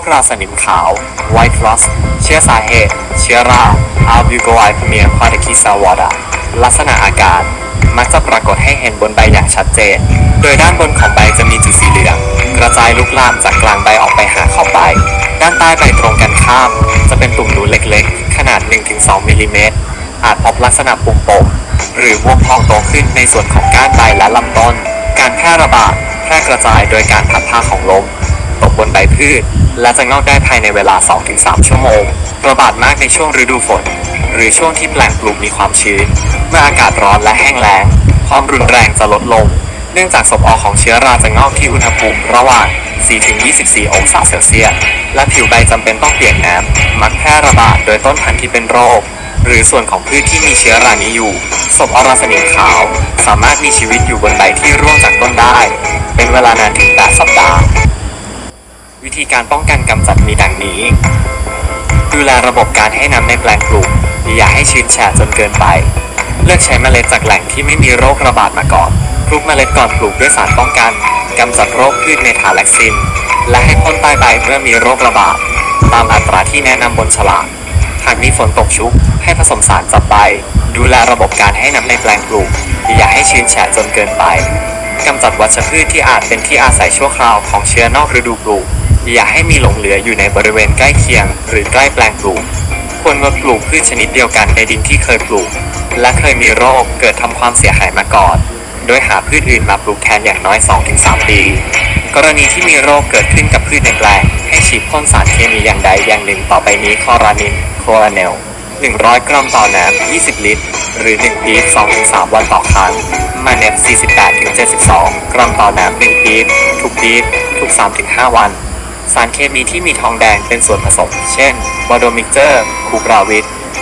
คราสนิมขาว white rust เชื้อสาเหตุ เชื้อรา albuquerque p a r a k i s a w a d a ลักษณะอาการ มักจะปรากฏให้เห็นบนใบอย่างชัดเจน โดยด้านบนของใบจะมีจุดสีเหลือง กระจายลุกลามจากกลางใบออกไปหาขอบใบ ด้านใต้ใบตรงกันข้าม จะเป็นตุ่มนูเล็กๆ ขนาด 1-2มิลลิเมตร อาจพบลักษณะปุ่มโป่งหรือบวมพองโตขึ้นในส่วนของก้านใบและลำต้น การแพร่ระบาดแพร่กระจายโดยการพัดพาของลม ตกบนใบพืช และจะงอกได้ภายในเวลา 2-3 ชั่วโมง ระบาดมากในช่วงฤดูฝน หรือช่วงที่แปลงปลูกมีความชื้น เมื่ออากาศร้อนและแห้งแล้ง ความรุนแรงจะลดลง เนื่องจากศพออกของเชื้อราจะงอกที่อุณหภูมิระหว่าง 4-24 องศาเซลเซียส และผิวใบจำเป็นต้องเปียกน้ำ มักแพร่ระบาดโดยต้นพันธุ์ที่เป็นโรค หรือส่วนของพืชที่มีเชื้อรานี้อยู่ ศพอราสนิมขาว สามารถมีชีวิตอยู่บนใบที่ร่วงจากต้นได้ เป็นเวลานานถึง วิธีการป้องกันกำจัดมีดังนี้ ดูแลระบบการให้น้ำในแปลงปลูกอย่าให้ชื้นแฉะจนเกินไป เลือกใช้เมล็ดจากแหล่งที่ไม่มีโรคระบาดมาก่อนคลุกเมล็ดก่อนปลูกด้วยสารป้องกันกำจัดโรคพืชเมทาแลกซิน และให้พ่นใต้ใบเมื่อมีโรคระบาด ตามอัตราที่แนะนำบนฉลากหากมีฝนตกชุก ให้ผสมสารจับใบ ดูแลระบบการให้น้ำในแปลงปลูกอย่าให้ชื้นแฉะจนเกินไปกำจัดวัชพืชที่อาจเป็นที่อาศัยชั่วคราวของเชื้อนอกฤดูปลูก อย่าให้มีหลงเหลืออยู่ในบริเวณใกล้เคียง หรือใกล้แปลงปลูก ควรงดปลูกพืชชนิดเดียวกันในดินที่เคยปลูก และเคยมีโรคเกิดทำความเสียหายมาก่อน โดยหาพืชอื่นมาปลูกแทนอย่างน้อย 2-3 ปี กรณีที่มีโรคเกิดขึ้นกับพืชในแปลง ให้ฉีดพ่นสารเคมีอย่างใดอย่างหนึ่งต่อไปนี้คอรานินโคลาเนล100 กรัมต่อน้ำ20 ลิตร หรือ 1 ปี2-3 วันต่อครั้ง มาเนฟ48-72 กรัมต่อน้ำ1ปีทุกปีทุก 3-5 วัน สารเคมีที่มีทองแดงเป็นส่วนผสม เช่นวอโดมิกเจอร์คูกราวิท